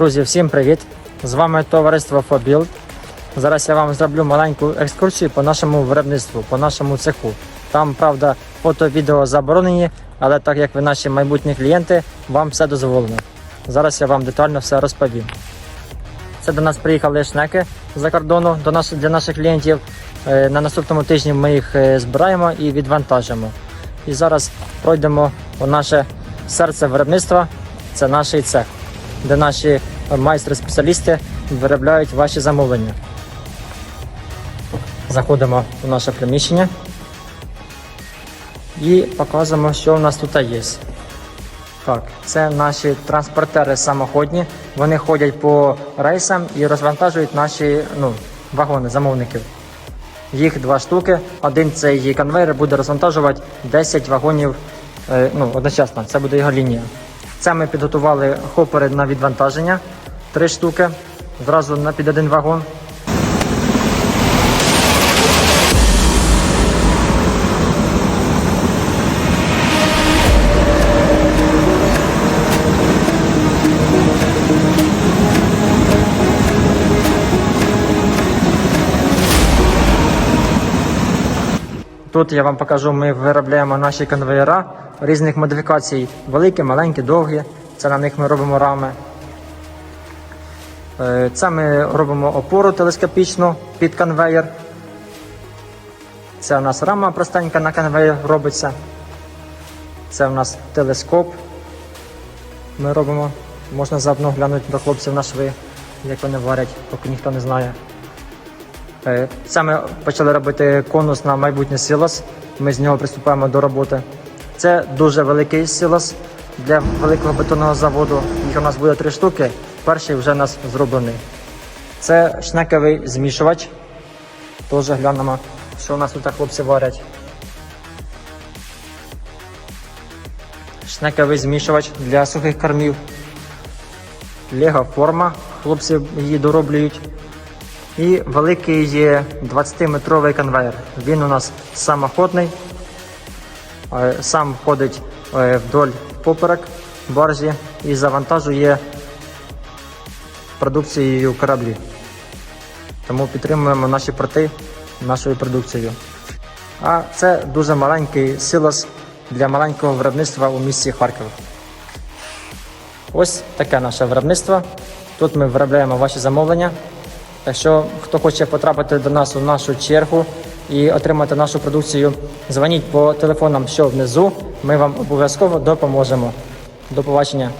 Друзі, всім привіт! З вами товариство Фобілд. Зараз я вам зроблю маленьку екскурсію по нашому виробництву, по нашому цеху. Там, правда, фото, відео заборонені, але так як ви наші майбутні клієнти, вам все дозволено. Зараз я вам детально все розповім. Це до нас приїхали шнеки з-за кордону до нас, для наших клієнтів. Е, На наступному тижні ми їх е, збираємо і відвантажимо. І зараз пройдемо у наше серце виробництва. Це наш цех, де наші майстри-спеціалісти виробляють ваші замовлення. Заходимо у наше приміщення і показуємо, що у нас тут є. Так, це наші транспортери самоходні. Вони ходять по рейсам і розвантажують наші ну, вагони замовників. Їх два штуки. Один цей конвейер буде розвантажувати 10 вагонів е, ну, одночасно. Це буде його лінія. Це ми підготували хопери на відвантаження. Три штуки. Зразу на під один вагон. Тут я вам покажу, ми виробляємо наші конвеєра різних модифікацій. Великі, маленькі, довгі. Це на них ми робимо рами. Е, Це ми робимо опору телескопічну під конвеєр. Це у нас рама простенька на конвеєр робиться. Це у нас телескоп. Ми робимо. Можна заодно глянути до хлопців на шви, як вони варять, поки ніхто не знає. Е, ми почали робити конус на майбутній силос. Ми з нього приступаємо до роботи. Це дуже великий силос для великого бетонного заводу. Їх у нас буде три штуки. Перший вже у нас зроблений. Це шнековий змішувач. Теж глянемо, що у нас тут хлопці варять. Шнековий змішувач для сухих кормів. Лего форма. Хлопці її дороблюють. І великий є 20-метровий конвейер. Він у нас самоходний, е, сам ходить е, вдоль поперек баржі і завантажує продукцією кораблі. Тому підтримуємо наші порти нашою продукцією. А це дуже маленький силос для маленького виробництва у місті Харків. Ось таке наше виробництво. Тут ми виробляємо ваші замовлення. Так що, хто хоче потрапити до нас у нашу чергу і отримати нашу продукцію, дзвоніть по телефонам, що внизу. Ми вам обов'язково допоможемо. До побачення.